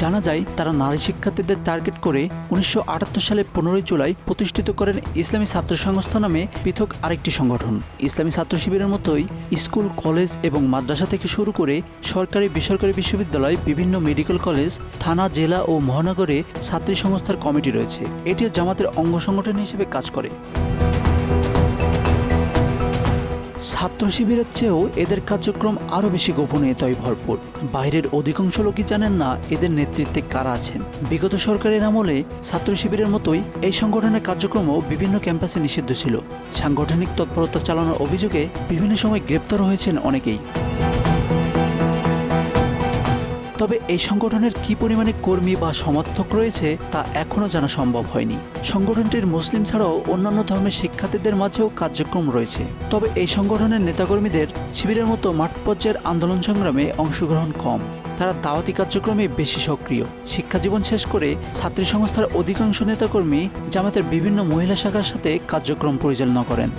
জানা যায়, তারা নারী শিক্ষার্থীদের টার্গেট করে উনিশশো আটাত্তর সালে পনেরোই জুলাই প্রতিষ্ঠিত করেন ইসলামী ছাত্র সংস্থা নামে পৃথক আরেকটি সংগঠন। ইসলামী ছাত্র শিবিরের মতোই স্কুল, কলেজ এবং মাদ্রাসা থেকে শুরু করে সরকারি, বেসরকারি বিশ্ববিদ্যালয়, বিভিন্ন মেডিকেল কলেজ, থানা, জেলা ও মহানগরে ছাত্রী সংস্থার কমিটি রয়েছে। এটিও জামাতের অঙ্গ সংগঠন হিসেবে কাজ করে। ছাত্র শিবিরের চেয়েও এদের কার্যক্রম আরও বেশি গোপনীয়তায় ভরপুর। বাইরের অধিকাংশ লোকই জানেন না এদের নেতৃত্বে কারা আছেন। বিগত সরকারের আমলে ছাত্র শিবিরের মতোই এই সংগঠনের কার্যক্রমও বিভিন্ন ক্যাম্পাসে নিষিদ্ধ ছিল। সাংগঠনিক তৎপরতা চালানোর অভিযোগে বিভিন্ন সময় গ্রেপ্তার হয়েছেন অনেকেই। তবে এই সংগঠনের কি পরিমাণে কর্মী বা সমর্থক রয়েছে তা এখনও জানা সম্ভব হয়নি। সংগঠনটির মুসলিম ছাড়াও অন্যান্য ধর্মের শিক্ষার্থীদের মাঝেও কার্যক্রম রয়েছে। তবে এই সংগঠনের নেতাকর্মীদের শিবিরের মতো মাঠ পর্যায়ের আন্দোলন সংগ্রামে অংশগ্রহণ কম। তারা দাওয়াতি কার্যক্রমে বেশি সক্রিয়। শিক্ষা জীবন শেষ করে ছাত্রী সংস্থার অধিকাংশ নেতাকর্মী জামাতের বিভিন্ন মহিলা শাখার সাথে কার্যক্রম পরিচালনা করেন।